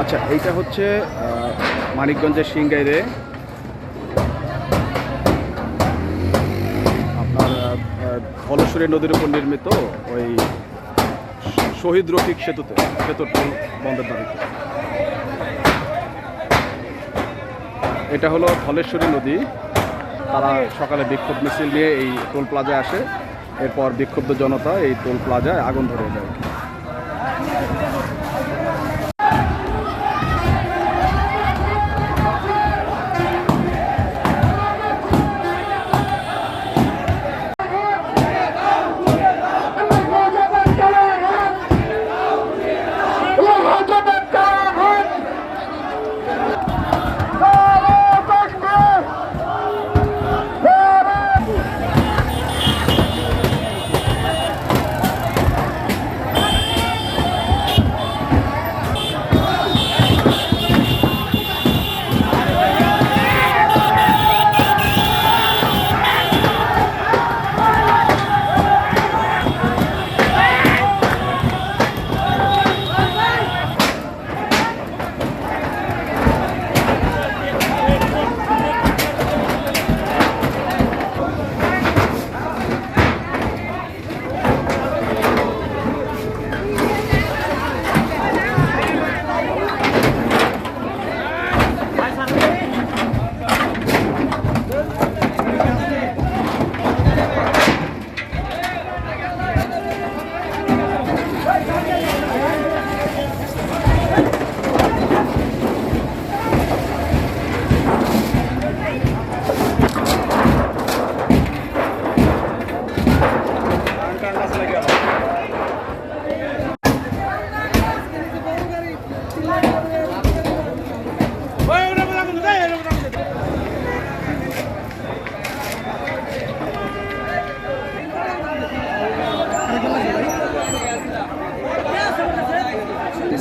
আচ্ছা এইটা হচ্ছে মানিকগঞ্জের সিংগাইরে। আপনার ধলেশ্বরী নদীর উপর নির্মিত ওই শহীদ রফিক সেতুতে, সেতুর টোল বন্ধের দাবিতে। এটা হলো ধলেশ্বরী নদী। তারা সকালে বিক্ষোভ মিছিল নিয়ে এই টোল প্লাজায় আসে। এরপর বিক্ষুব্ধ জনতা এই টোল প্লাজায় আগুন ধরে দেয়।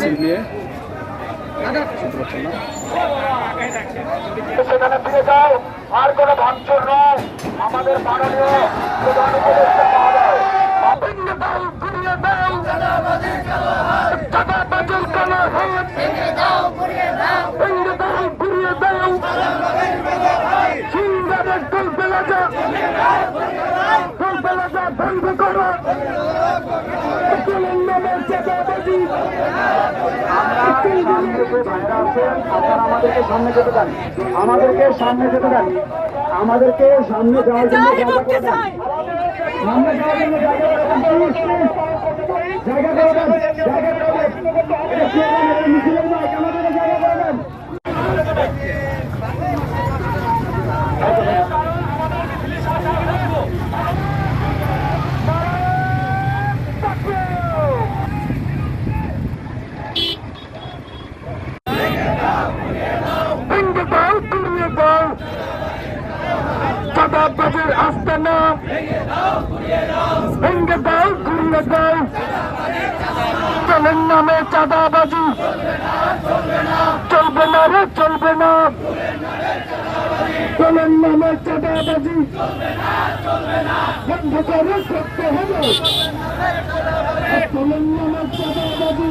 মিছিল নিয়ে সেখানে ফিরে যাও। আর কোনো ভাঙচুর নয়। আমাদের মাননীয় প্রধান উপদেষ্টা মহোদয় ভেঙে দাও ঘুরিয়ে দাও চাঁদাবাজির কালো হাত ভেঙে দাও ঘুরিয়ে দাও সিংহাদের টোল পেলাজা টোল পেলাজা বন্ধ করো চলুন নামের চাঁদাবাজি আমাদেরকে সামনে যেতে দেন। আমাদেরকে সামনে যেতে দেন। আমাদেরকে সামনে যাওয়ার জন্য জায়গা সামনে যাওয়ার জন্য জায়গা করে দেন। Please, please. জায়গা করে দেন জায়গা করে দেন এটা স্লোগান, এটা মিছিলের নয়, আমাদেরকে জায়গা করে দেন ভেঙে দাও ঘুরিয়ে দাও চাঁদাবাজের আস্তানা ভেঙে দাও ঘুরিয়ে দাও। চলেন নামে চাঁদাবাজি। চলবে না রে, চলবে না। চলেন নামে চাঁদাবাজি। বন্ধ করতে হবে। চলেন নামে চাঁদাবাজি।